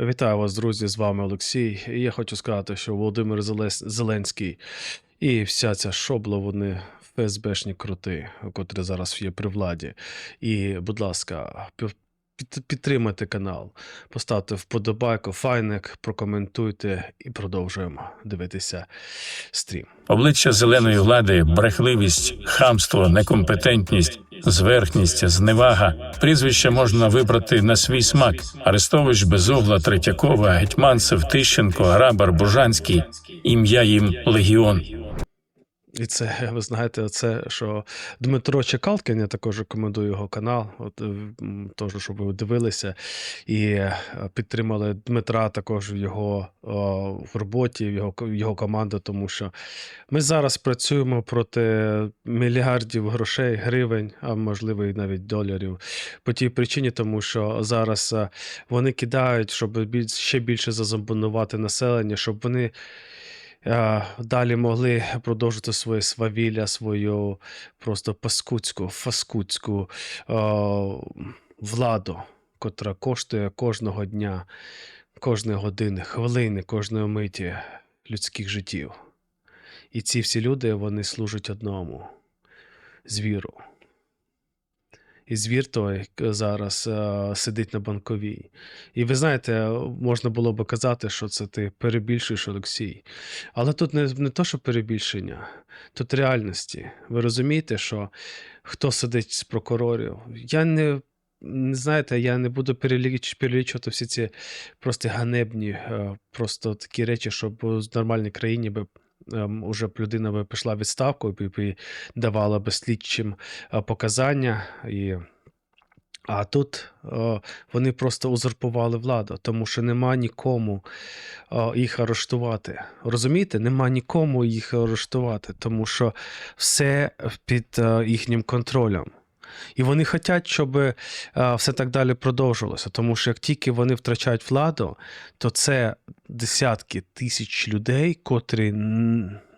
Вітаю вас, друзі! З вами Олексій. І я хочу сказати, що Володимир Зеленський і вся ця шобла, вони ФСБшні крути, котрі зараз є при владі. І, будь ласка, підтримайте канал, поставте вподобайку, файник, прокоментуйте і продовжуємо дивитися стрім. Обличчя зеленої влади, брехливість, хамство, некомпетентність, зверхність, зневага. Прізвища можна вибрати на свій смак: Арестович, Безугла, Третякова, Гетьманцев, Тищенко, Арабар, Бужанський. Ім'я їм Легіон. І це, ви знаєте, це що Дмитро Чекалкін, я також рекомендую його канал, от, е, теж, щоб ви дивилися і е, підтримали Дмитра також в його о, в роботі, в його, його команду, тому що ми зараз працюємо проти мільярдів грошей, гривень, а можливо і навіть доларів. По тій причині, тому що зараз е, вони кидають, щоб ще більше зазомбонувати населення, щоб вони далі могли продовжити своє свавілля, свою просто паскудську, фаскудську е, владу, котра коштує кожного дня, кожної години, хвилини, кожної миті людських життів. І ці всі люди вони служать одному звіру. І звір той зараз е, сидить на банковій. І ви знаєте, можна було би казати, що це ти перебільшуєш Олексій. Але тут не, не то, що перебільшення, тут реальності. Ви розумієте, що хто сидить з прокурорів? Я не, знаєте, я не буду переліч, перелічувати всі ці просто ганебні, е, просто такі речі, щоб в нормальній країні би. Ем, Уже б людина би пішла відставку і давала би слідчим е, показання. І... А тут е, вони просто узурпували владу, тому що нема нікому е, їх арештувати. Розумієте? Нема нікому їх арештувати, тому що все під е, їхнім контролем. І вони хочуть, щоб е, все так далі продовжувалося. Тому що як тільки вони втрачають владу, то це десятки тисяч людей, котрі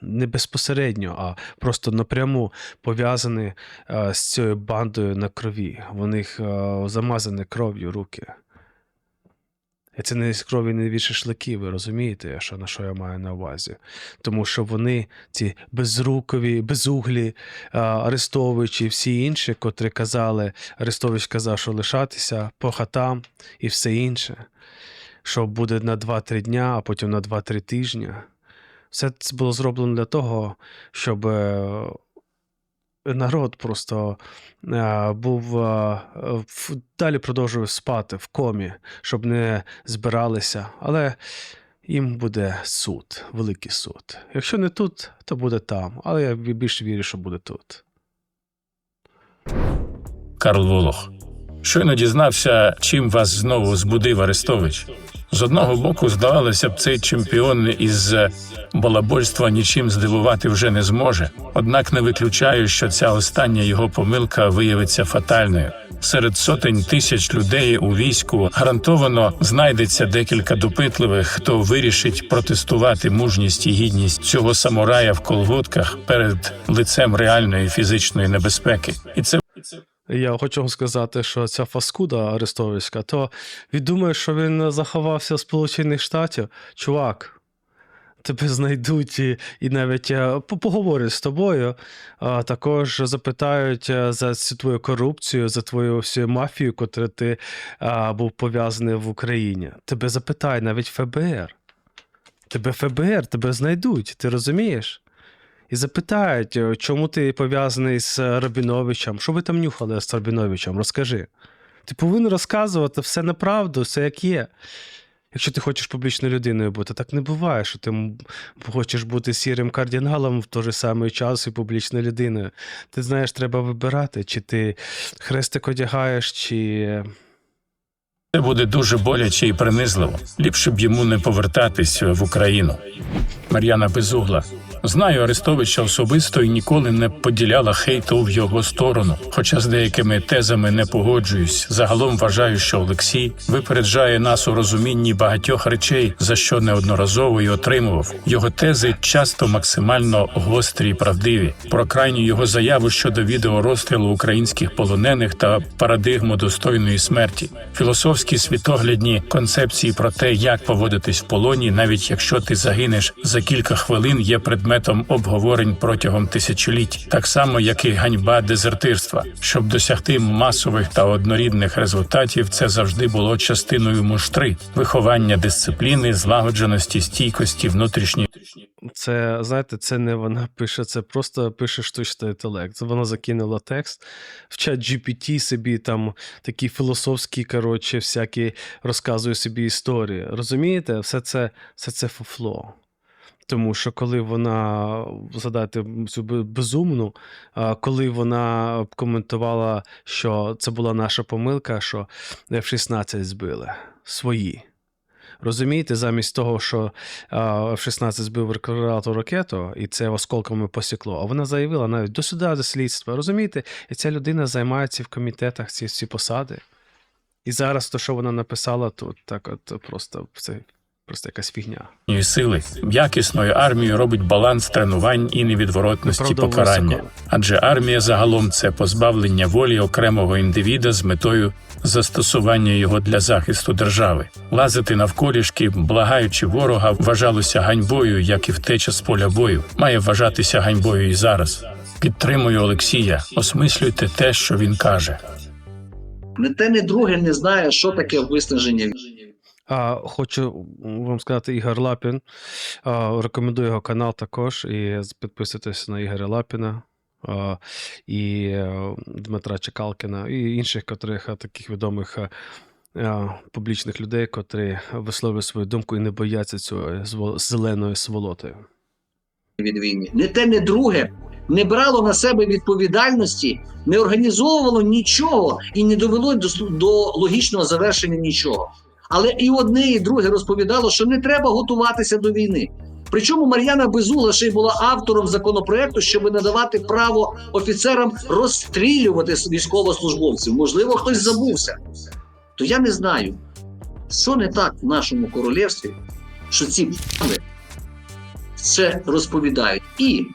не безпосередньо, а просто напряму пов'язані е, з цією бандою на крові. Вони е, замазані кров'ю руки. Це не з крові не від ви розумієте, що, на що я маю на увазі. Тому що вони, ці безрукові, безуглі, Арестович і всі інші, котрі казали, Арестович казав, що лишатися по хатам і все інше, що буде на 2-3 дня, а потім на 2-3 тижні. Все це було зроблено для того, щоб е, народ просто е, був е, в- далі продовжував спати в комі, щоб не збиралися. Але їм буде суд, великий суд. Якщо не тут, то буде там. Але я більше вірю, що буде тут. Карл Волох. Щойно дізнався, чим вас знову збудив Арестович. З одного боку, здавалося б, цей чемпіон із е, балабольства нічим здивувати вже не зможе. Однак не виключаю, що ця остання його помилка виявиться фатальною. Серед сотень тисяч людей у війську гарантовано знайдеться декілька допитливих, хто вирішить протестувати мужність і гідність цього самурая в колготках перед лицем реальної фізичної небезпеки. І це Я хочу сказати, що ця фаскуда арестовська, то він думає, що він заховався в Сполучених Штатів. Чувак, тебе знайдуть і, і навіть е, поговорять з тобою, а також запитають е, за цю твою корупцію, за твою всю мафію, котру ти а, був пов'язаний в Україні. Тебе запитає навіть ФБР. Тебе ФБР, тебе знайдуть, ти розумієш? І запитають, е, чому ти пов'язаний з е, Рабіновичем? Що ви там нюхали з Рабіновичем? Розкажи. Ти повинен розказувати все на правду, все як є. Якщо ти хочеш публічною людиною бути, так не буває, що ти хочеш бути сірим кардиналом в той же самий час і публічною людиною. Ти знаєш, треба вибирати, чи ти хрестик одягаєш, чи. Це буде дуже боляче і принизливо. Ліпше б йому не повертатись в Україну. Мар'яна Безугла. Знаю Арестовича особисто і ніколи не поділяла хейту в його сторону. Хоча з деякими тезами не погоджуюсь. Загалом вважаю, що Олексій випереджає нас у розумінні багатьох речей, за що неодноразово й отримував. Його тези часто максимально гострі і правдиві. Про крайню його заяву щодо відеорозстрілу українських полонених та парадигму достойної смерті, філософські світоглядні концепції про те, як поводитись в полоні, навіть якщо ти загинеш за кілька хвилин, є предметом обговорень протягом тисячоліть, так само як і ганьба дезертирства. Щоб досягти масових та однорідних результатів, це завжди було частиною муштри, виховання дисципліни, злагодженості, стійкості, внутрішньої Це, знаєте, це не вона пише, це просто пише штучний інтелект. Вона закинула текст в чат GPT собі там такі філософські, коротше, всякі розказує собі історії. Розумієте? Все це, все це фуфло. Тому що коли вона задати цю безумну, коли вона коментувала, що це була наша помилка, що F-16 збили свої. Розумієте, замість того, що а, F-16 збив рекреату ракету, і це осколками посікло, а вона заявила навіть до суда, до слідства. Розумієте, і ця людина займається в комітетах ці всі посади. І зараз то, що вона написала тут, так от просто це просто якась фігня. сили. Якісною армією робить баланс тренувань і невідворотності Правда, покарання. високо. Адже армія загалом це позбавлення волі окремого індивіда з метою застосування його для захисту держави. Лазити навколішки, благаючи ворога, вважалося ганьбою, як і втеча з поля бою. Має вважатися ганьбою і зараз. Підтримую Олексія. Осмислюйте те, що він каже. Не те, не друге не знає, що таке виснаження. А, хочу вам сказати, Ігор Лапін. А, рекомендую його канал також. І підписуйтесь на Ігоря Лапіна. І Дмитра Чекалкіна, і інших, котрих таких відомих публічних людей, котрі висловлюють свою думку і не бояться зво- зеленої сволоти. від війни. Не те, не друге не брало на себе відповідальності, не організовувало нічого і не довело до, до логічного завершення нічого. Але і одне, і друге розповідало, що не треба готуватися до війни. Причому Мар'яна Безугла ще й була автором законопроекту, щоб надавати право офіцерам розстрілювати військовослужбовців. Можливо, хтось забувся. То я не знаю, що не так в нашому королівстві, що ці пани це розповідають. І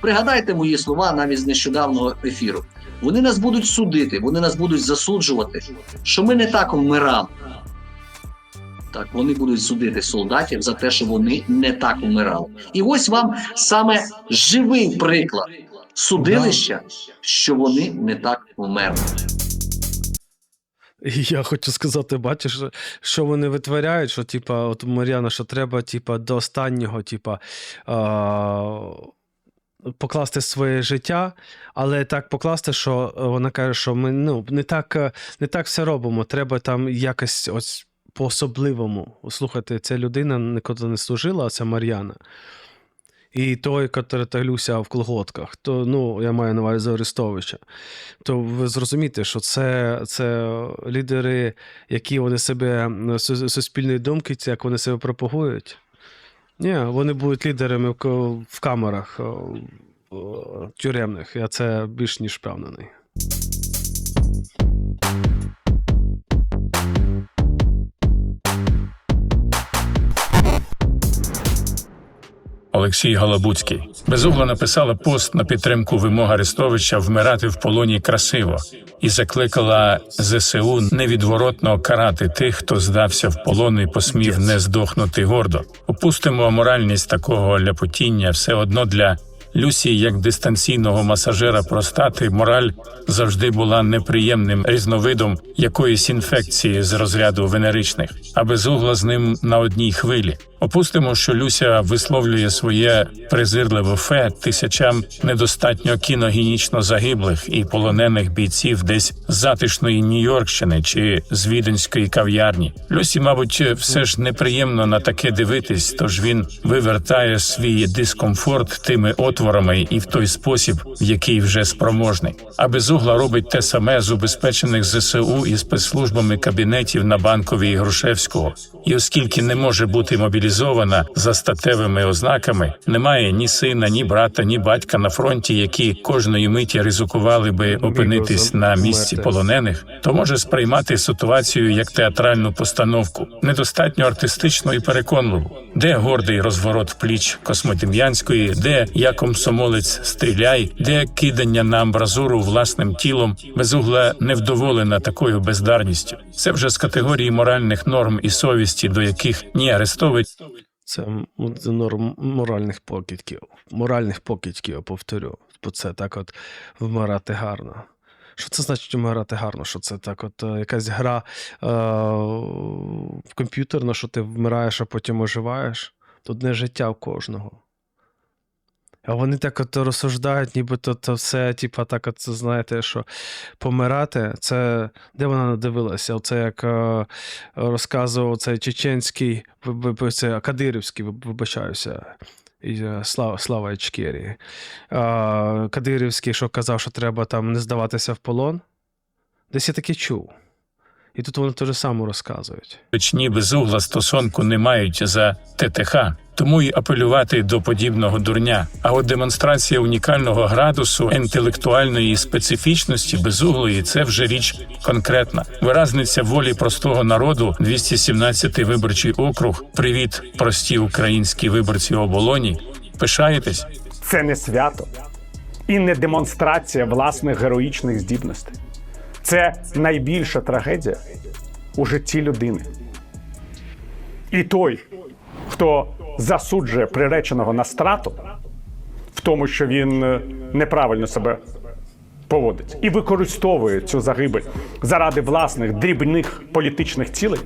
пригадайте мої слова навіть з нещодавнього ефіру. Вони нас будуть судити, вони нас будуть засуджувати, що ми не так вмирали. Так, вони будуть судити солдатів за те, що вони не так вмирали. І ось вам саме живий приклад судилища, що вони не так вмерли. І я хочу сказати, бачиш, що вони витворяють, що типа, от Мар'яна, що треба, типа, до останнього, типа. А... Покласти своє життя, але так покласти, що вона каже, що ми ну, не так, не так все робимо. Треба там якось ось по-особливому. Слухайте, ця людина ніколи не служила, а це Мар'яна. І той, який Люся в колготках, то ну, я маю на увазі Арестовича, то ви зрозумієте, що це, це лідери, які вони себе суспільної думки, як вони себе пропагують. Ні, вони будуть лідерами в, камерах тюремних. Я це більш ніж впевнений. Олексій Голобуцький. Безугла написала пост на підтримку вимог Арестовича вмирати в полоні красиво і закликала ЗСУ невідворотно карати тих, хто здався в полон і посмів не здохнути гордо. Опустимо моральність такого ляпотіння все одно для. Люсі, як дистанційного масажера простати, мораль завжди була неприємним різновидом якоїсь інфекції з розряду венеричних, а безугла з ним на одній хвилі. Опустимо, що Люся висловлює своє презирливе фе тисячам недостатньо кіногенічно загиблих і полонених бійців десь з затишної Нью-Йоркщини чи з віденської кав'ярні. Люсі, мабуть, все ж неприємно на таке дивитись, тож він вивертає свій дискомфорт тими отворами. Витворами і в той спосіб, в який вже спроможний. А безугла робить те саме з убезпечених ЗСУ і спецслужбами кабінетів на банковій і Грушевського. І оскільки не може бути мобілізована за статевими ознаками, немає ні сина, ні брата, ні батька на фронті, які кожної миті ризикували би опинитись на місці полонених, то може сприймати ситуацію як театральну постановку, недостатньо артистичну і переконливу. Де гордий розворот пліч Космодем'янської, де я комсомолець стріляй, де кидання на амбразуру власним тілом, безугла невдоволена такою бездарністю. Це вже з категорії моральних норм і совісті, до яких ні Арестович, Це норм моральних покидьків. Моральних покидьків, повторю. Бо це так от вмирати гарно. Що це значить вмирати гарно? Що це так, от е, якась гра е- в комп'ютерна, що ти вмираєш, а потім оживаєш? Тут не життя в кожного. А вони так от розсуждають, нібито то все, типа, так, от, знаєте, що помирати, це де вона надивилася? Оце як е, розказував цей чеченський, це Кадирівський, вибачаюся. Е, Слава, Слава Ічкері. Кадирівський, що казав, що треба там не здаватися в полон. Десь я таке чув. І тут вони те ж саме розказують. ні безугла стосунку не мають за ТТХ, тому й апелювати до подібного дурня. А от демонстрація унікального градусу інтелектуальної специфічності безуглої це вже річ конкретна. Виразниця волі простого народу, 217-й виборчий округ. Привіт, прості українські виборці оболоні. Пишаєтесь? Це не свято і не демонстрація власних героїчних здібностей. Це найбільша трагедія у житті людини. І той, хто засуджує приреченого на страту в тому, що він е, неправильно себе поводить, і використовує цю загибель заради власних дрібних політичних цілей,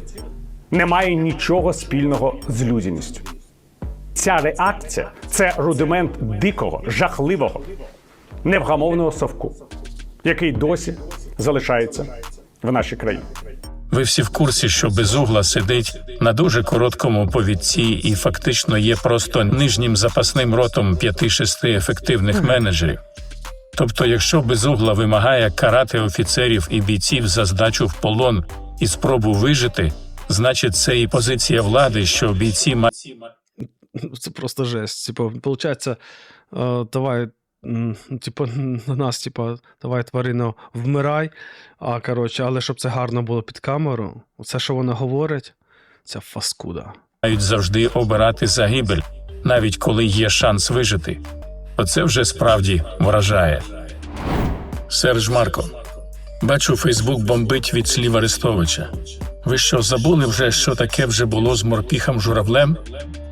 не має нічого спільного з людяністю. Ця реакція це рудимент дикого, жахливого, невгамовного совку, який досі залишається в нашій країні. Ви всі в курсі, що безугла сидить на дуже короткому повідці і фактично є просто нижнім запасним ротом п'яти-шести ефективних менеджерів. Тобто, якщо безугла вимагає карати офіцерів і бійців за здачу в полон і спробу вижити, значить це і позиція влади, що бійці мають Це просто жесть. Типу, получається, е, давай. Типу, на нас, типу, давай тварино, вмирай. А коротше, але щоб це гарно було під камеру, це, що вона говорить, це фаскуда. мають завжди обирати загибель, навіть коли є шанс вижити. Оце вже справді вражає. Серж Марко, бачу, Фейсбук бомбить від слів Арестовича. Ви що, забули вже, що таке вже було з морпіхом журавлем?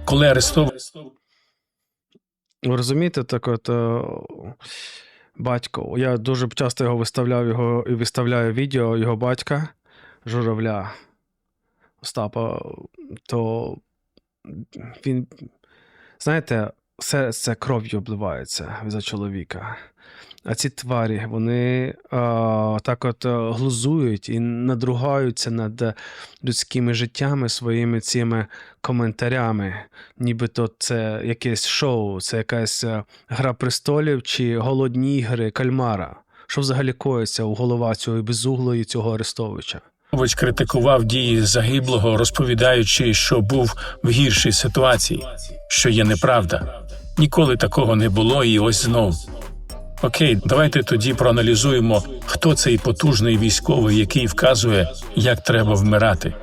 Коли Арестович Ви розумієте, так от е, батько. Я дуже часто його виставляв його і виставляю відео його батька, журавля Остапа, то він, знаєте, все це кров'ю обливається за чоловіка. А ці тварі, вони а, так от е, глузують і надругаються над людськими життями своїми цими коментарями, нібито це якесь шоу, це якась е, гра престолів чи голодні ігри кальмара. Що взагалі коїться у голова цього безуглої цього Арестовича? критикував дії загиблого, розповідаючи, що був в гіршій ситуації, що є неправда. Ніколи такого не було, і ось знов. Окей, давайте тоді проаналізуємо, хто цей потужний військовий, який вказує, як треба вмирати.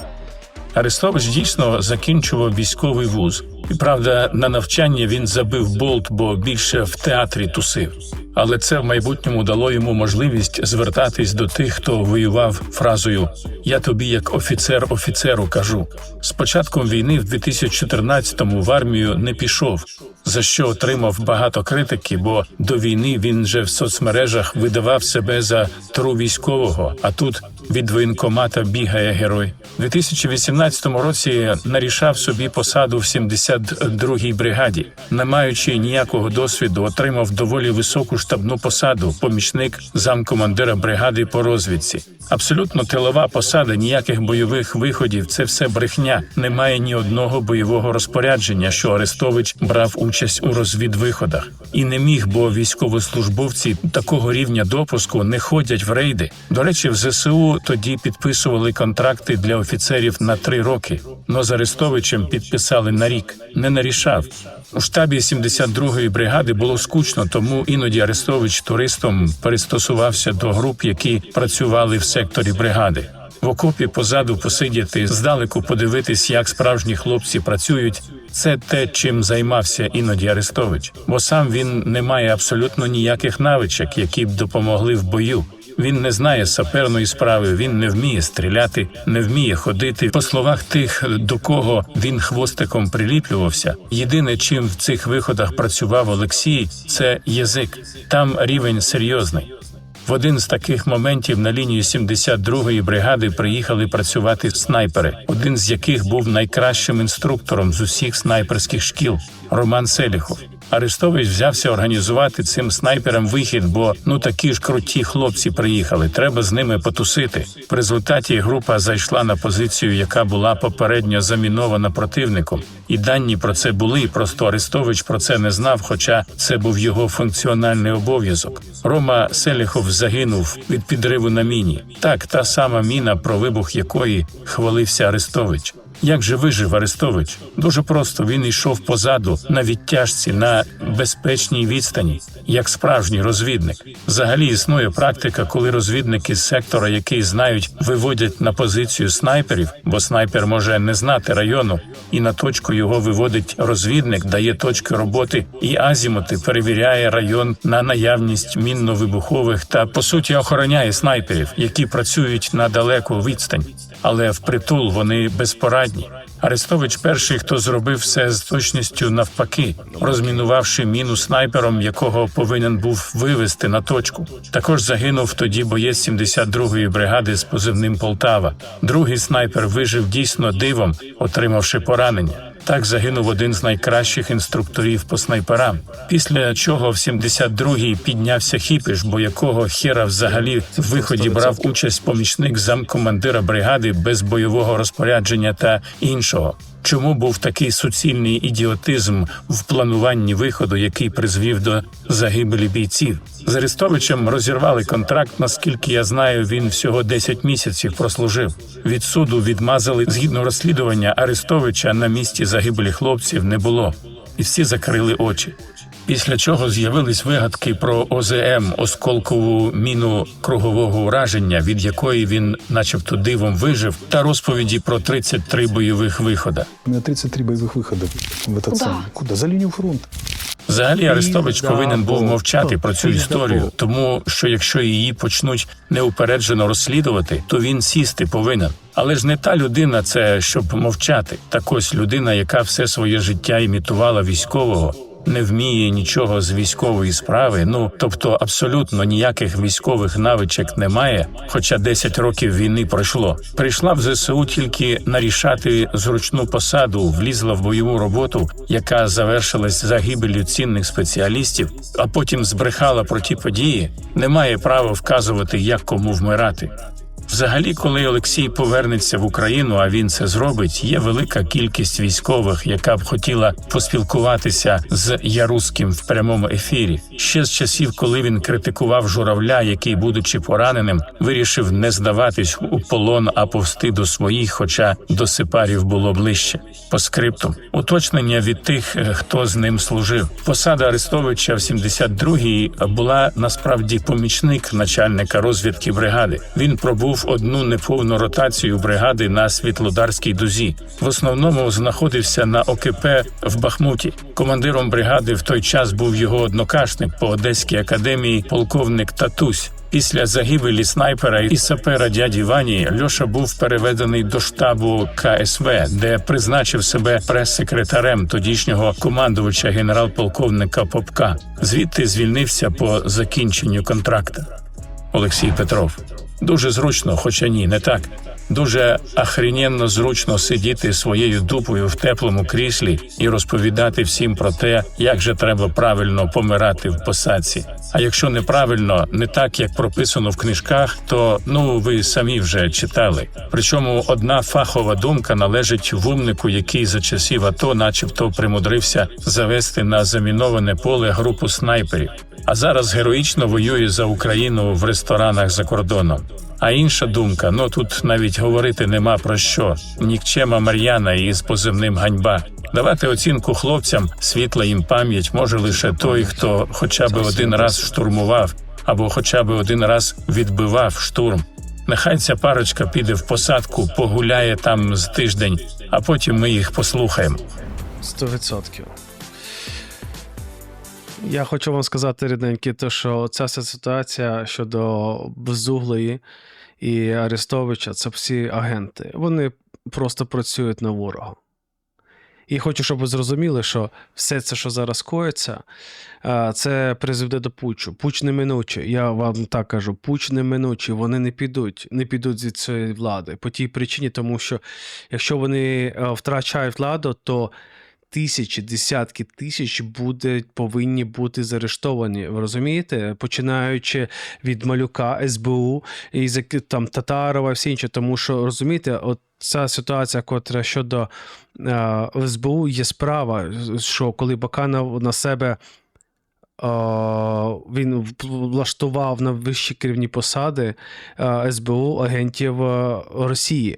Арестович дійсно закінчував військовий вуз, і правда, на навчання він забив болт, бо більше в театрі тусив. Але це в майбутньому дало йому можливість звертатись до тих, хто воював фразою Я тобі, як офіцер офіцеру, кажу. З початком війни в 2014-му в армію не пішов, за що отримав багато критики, бо до війни він же в соцмережах видавав себе за тру військового, а тут від воєнкомата бігає герой. У 2018 році нарішав собі посаду в 72-й бригаді. Не маючи ніякого досвіду, отримав доволі високу штабну посаду, помічник замкомандира бригади по розвідці. Абсолютно тилова посада, ніяких бойових виходів. Це все брехня. Немає ні одного бойового розпорядження, що Арестович брав участь у розвідвиходах і не міг, бо військовослужбовці такого рівня допуску не ходять в рейди. До речі, в ЗСУ тоді підписували контракти для офіцерів на три роки. Но з Арестовичем підписали на рік. Не нарішав. У штабі 72-ї бригади було скучно, тому іноді Арестович туристом перестосувався до груп, які працювали в секторі бригади. В окопі позаду посидіти, здалеку подивитись, як справжні хлопці працюють. Це те, чим займався іноді Арестович, бо сам він не має абсолютно ніяких навичок, які б допомогли в бою. Він не знає саперної справи, він не вміє стріляти, не вміє ходити. По словах тих, до кого він хвостиком приліплювався. Єдине, чим в цих виходах працював Олексій, це язик. Там рівень серйозний. В один з таких моментів на лінію 72-ї бригади приїхали працювати снайпери, один з яких був найкращим інструктором з усіх снайперських шкіл Роман Селіхов. Арестович взявся організувати цим снайперам вихід, бо ну такі ж круті хлопці приїхали. Треба з ними потусити. В результаті група зайшла на позицію, яка була попередньо замінована противником. І дані про це були. Просто Арестович про це не знав, хоча це був його функціональний обов'язок. Рома Селіхов загинув від підриву на міні. Так, та сама міна, про вибух якої хвалився Арестович. Як же вижив Арестович? Дуже просто він йшов позаду на відтяжці на безпечній відстані, як справжній розвідник. Взагалі існує практика, коли розвідники з сектора, який знають, виводять на позицію снайперів, бо снайпер може не знати району, і на точку його виводить розвідник, дає точки роботи і азімути перевіряє район на наявність мінно-вибухових та по суті охороняє снайперів, які працюють на далеку відстань, але впритул вони безпорадні. Арестович перший, хто зробив все з точністю навпаки, розмінувавши міну снайпером, якого повинен був вивести на точку. Також загинув тоді боєць 72-ї бригади з позивним Полтава. Другий снайпер вижив дійсно дивом, отримавши поранення. Так загинув один з найкращих інструкторів по снайперам. Після чого в 72-й піднявся хіпіш, бо якого хера взагалі в виході брав участь помічник замкомандира бригади без бойового розпорядження та іншого. Чому був такий суцільний ідіотизм в плануванні виходу, який призвів до загибелі бійців? З Арестовичем розірвали контракт. Наскільки я знаю, він всього 10 місяців прослужив. Від суду відмазали згідно розслідування Арестовича на місці загибелі хлопців не було, і всі закрили очі Після чого з'явились вигадки про ОЗМ осколкову міну кругового ураження, від якої він, начебто, дивом вижив, та розповіді про 33 бойових вихода. У меня 33 боевых выхода в этот Куда? самый. Куда? За линию фронта. Взагалі Арестович Пізда повинен був Бог. мовчати про цю Пізда історію, Бог. тому що якщо її почнуть неупереджено розслідувати, то він сісти повинен. Але ж не та людина, це щоб мовчати. Так ось людина, яка все своє життя імітувала військового. не вміє нічого з військової справи, ну тобто абсолютно ніяких військових навичок немає. Хоча 10 років війни пройшло. Прийшла в ЗСУ тільки нарішати зручну посаду, влізла в бойову роботу, яка завершилась загибелью цінних спеціалістів, а потім збрехала про ті події. Не має права вказувати, як кому вмирати. Взагалі, коли Олексій повернеться в Україну, а він це зробить, є велика кількість військових, яка б хотіла поспілкуватися з Яруським в прямому ефірі. Ще з часів, коли він критикував журавля, який, будучи пораненим, вирішив не здаватись у полон, а повсти до своїх, хоча до сепарів було ближче. По скрипту уточнення від тих, е, хто з ним служив. Посада Арестовича в 72-й була насправді помічник начальника розвідки бригади. Він пробув одну неповну ротацію бригади на Світлодарській дузі. В основному знаходився на ОКП в Бахмуті. Командиром бригади в той час був його однокашник по Одеській академії, полковник Татусь. Після загибелі снайпера і сапера дяді Вані Льоша був переведений до штабу КСВ, де призначив себе прес-секретарем тодішнього командувача генерал-полковника Попка. Звідти звільнився по закінченню контракта. Олексій Петров. Дуже зручно, хоча ні, не так. Дуже ахрененно зручно сидіти своєю дупою в теплому кріслі і розповідати всім про те, як же треба правильно помирати в посадці. А якщо неправильно, не так як прописано в книжках, то ну ви самі вже читали. Причому одна фахова думка належить вумнику, який за часів АТО, начебто, примудрився завести на заміноване поле групу снайперів. А зараз героїчно воює за Україну в ресторанах за кордоном. А інша думка, ну тут навіть говорити нема про що. Нікчема Мар'яна із позивним ганьба. Давати оцінку хлопцям, світла їм пам'ять може лише той, хто хоча б один раз штурмував, або хоча б один раз відбивав штурм. Нехай ця парочка піде в посадку, погуляє там з тиждень, а потім ми їх послухаємо. 100%. Я хочу вам сказати, рідненькі, то що ця вся ситуація щодо Безуглої і Арестовича це всі агенти. Вони просто працюють на ворога. І хочу, щоб ви зрозуміли, що все це, що зараз коїться, це призведе до путчу. Пуч неминучий. Я вам так кажу, пуч неминучий. Вони не підуть, не підуть зі цієї влади. По тій причині, тому що якщо вони втрачають владу, то тисячі, десятки тисяч буде, повинні бути заарештовані. Ви розумієте? Починаючи від малюка СБУ і там Татарова, всі інші, тому що розумієте, от ця ситуація, котра щодо е, СБУ є справа, що коли Баканов на себе. е, Він влаштував на вищі керівні посади е, СБУ агентів е, Росії.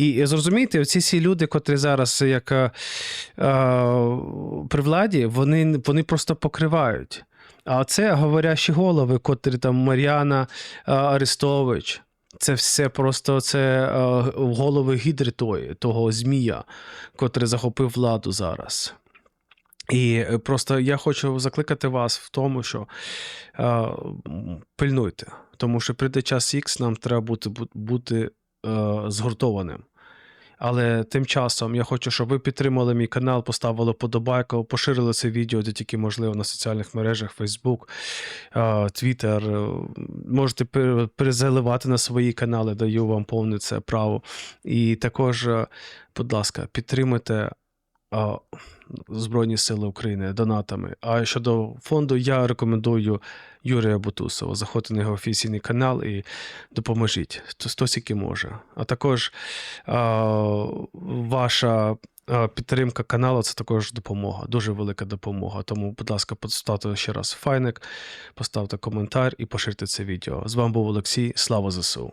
І зрозумієте, оці всі люди, котрі зараз як е, е, при владі, вони, вони просто покривають. А це говорящі голови, котрі там Мар'яна е, Арестович. Це все просто це е, голови гідри тої, того Змія, котрий захопив владу зараз. І просто я хочу закликати вас в тому, що е, пильнуйте, тому що прийде час X, нам треба бути, бути е, згуртованим. Але тим часом я хочу, щоб ви підтримали мій канал, поставили подобайку, поширили це відео, де тільки можливо на соціальних мережах Facebook, Twitter. Можете перезаливати на свої канали, даю вам повне це право. І також, будь ласка, підтримуйте Збройні Сили України донатами. А щодо фонду, я рекомендую Юрія Бутусова. Заходьте на його офіційний канал і допоможіть. Хто скільки може. А також е, ваша підтримка каналу це також допомога, дуже велика допомога. Тому, будь ласка, поставте ще раз файник, поставте коментар і поширте це відео. З вами був Олексій. Слава ЗСУ.